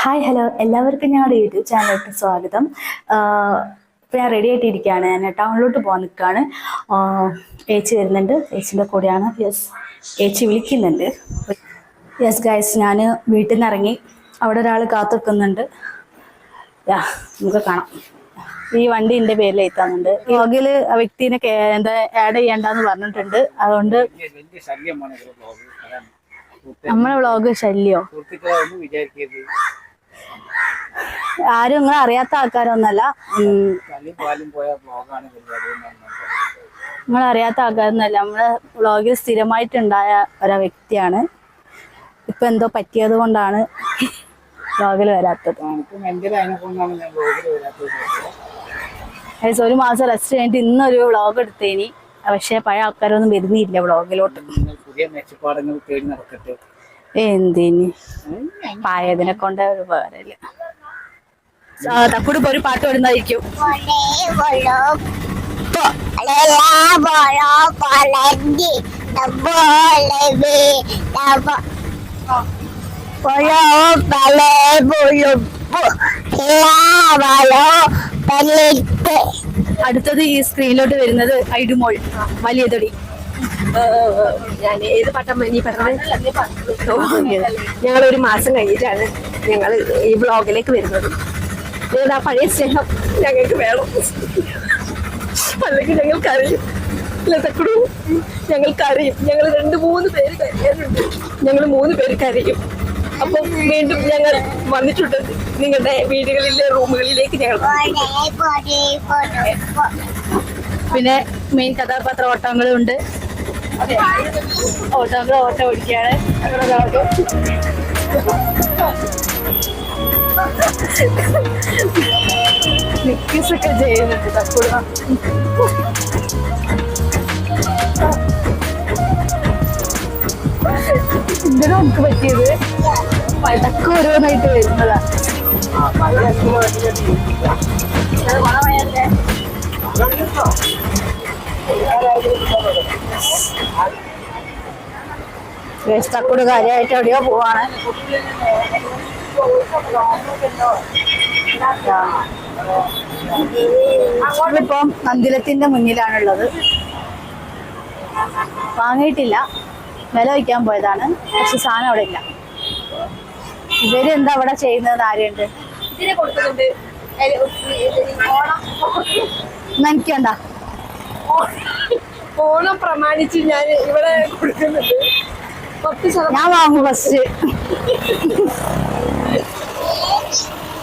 Hi hello എല്ലാവർക്കും ഞങ്ങളുടെ YouTube ചാനലിലേക്ക് സ്വാഗതം. ഇപ്പോൾ ഞാൻ റെഡി ആയിട്ടിരിക്കുകയാണ്. ഞാൻ ടൗണിലോട്ട് പോകാൻ നിൽക്കുകയാണ്. ഏച്ചി വരുന്നുണ്ട്. ഏച്ചിന്റെ കൂടെയാണ്. യെസ് ഏച്ചി വിളിക്കുന്നുണ്ട്. യെസ് ഗൈസ് ഞാൻ വീട്ടിൽ നിന്ന് ഇറങ്ങി. അവിടെ ഒരാൾ കാത്തു നിൽക്കുന്നുണ്ട് യാ നമുക്ക് കാണാം. ഈ വണ്ടി എന്റെ പേരിൽ എത്താറുണ്ട് വ്ളോഗിൽ ആ വ്യക്തിനെ എന്താ ആഡ് ചെയ്യണ്ടെന്ന് പറഞ്ഞിട്ടുണ്ട്. അതുകൊണ്ട് നമ്മളെ വ്ളോഗ് ശല്യോ? ആരും ഇങ്ങനെ അറിയാത്ത ആൾക്കാരൊന്നല്ല നിങ്ങൾ അറിയാത്ത ആൾക്കാരൊന്നല്ല നമ്മളെ വ്ളോഗിൽ സ്ഥിരമായിട്ടുണ്ടായ ഒരു വ്യക്തിയാണ്. ഇപ്പൊ എന്തോ പറ്റിയത് കൊണ്ടാണ് വ്ളോഗിൽ വരാത്തത്. ഒരു മാസം റെസ്റ്റ് കഴിഞ്ഞിട്ട് ഇന്നൊരു വ്ളോഗ് എടുത്തേനി. പക്ഷെ പഴയ ആൾക്കാരൊന്നും വരുന്നില്ല വ്ളോഗിലോട്ട്. പുതിയ മെച്ചപ്പാടങ്ങൾ തേടി നടക്കട്ടെ. എന്തിന്? പായതിനെ കൊണ്ട് ഒരു ഉപകാരമില്ല. തക്കൂട് ഒരു പാട്ട് വരുന്നതായിരിക്കും അടുത്തത് ഈ സ്ക്രീനിലോട്ട് വരുന്നത് ഐഡുമോൾ വലിയ തൊടി ഞാൻ ഏത് പട്ടം ഈ പറഞ്ഞത്? ഞങ്ങൾ ഒരു മാസം കഴിഞ്ഞിട്ടാണ് ഞങ്ങൾ ഈ ബ്ലോഗിലേക്ക് വരുന്നത്. ഏതാ പഴയ സ്നേഹം ഞങ്ങൾക്ക് വേണം അല്ലെങ്കിൽ ഞങ്ങൾ ലതക്കുടു ഞങ്ങൾ അറിയും ഞങ്ങൾ രണ്ട് മൂന്ന് പേര് കരയാനുണ്ട് ഞങ്ങൾ മൂന്ന് പേര് കരയും. അപ്പം വീണ്ടും ഞങ്ങൾ വന്നിട്ടുണ്ട്. നിങ്ങളുടെ വീടുകളിലെ റൂമുകളിലേക്ക് ഞങ്ങൾ പിന്നെ മെയിൻ കഥാപാത്ര ഓട്ടങ്ങളും ഉണ്ട് ഓട്ടങ്ങളും ഓട്ടം ഓടിക്കുകയാണ്. മിക്സ് ഒക്കെ ചെയ്യുന്നുണ്ട് തക്കൂട എന്തിനാ നമുക്ക് പറ്റിയത് പഴക്കം ഓരോന്നായിട്ട് വരുന്നതാ. തക്കൂട് കാര്യമായിട്ട് എവിടെയോ പോവാണ്. ഇപ്പം മന്ദിരത്തിന്റെ മുന്നിലാണുള്ളത്. വാങ്ങിയിട്ടില്ല. വില വയ്ക്കാൻ പോയതാണ്. പക്ഷെ സാധനം അവിടെ ഇല്ല. ഇവർ എന്താ അവിടെ ചെയ്യുന്നത് ആരെയുണ്ട്? കൊടുക്കുന്നുണ്ട്. ഓണം. പ്രമാണിച്ച് ഞാൻ ഇവിടെ കൊടുക്കുന്നത് ഞാൻ വാങ്ങും ഫസ്റ്റ്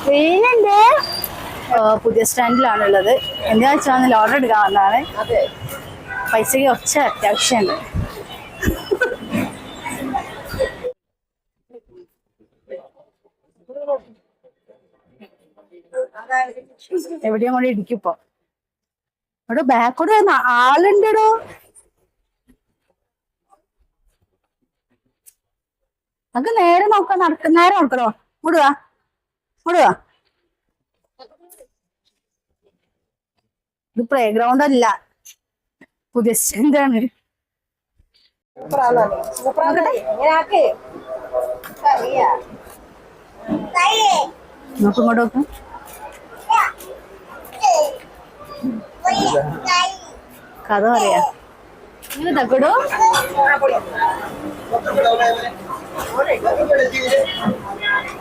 വെയിലുണ്ട് പുതിയ സ്റ്റാൻഡിലാണുള്ളത്. എന്താ വെച്ചാൽ ഓർഡർ എടുക്കാൻ വന്നതാണ്. അതെ. പൈസക്ക് ഒച്ച അത്യാവശ്യമുണ്ട്. എവിടെയും കൊണ്ട് ഇടിക്കിപ്പോ ഇവിടെ ബാക്കോട് ആളുണ്ടോ നമുക്ക് നേരെ നോക്കാൻ നടക്ക നേരെ നോക്കണോ മുടുവാ മുടുവാ ഇത് പ്ലേ ഗ്രൗണ്ട് അല്ല. പുതിയ സ്റ്റാൻഡാണ് നോക്കും ഇങ്ങോട്ട് നോക്കും. കഥ പറയാ. ഇങ്ങനെ തക്കടോ?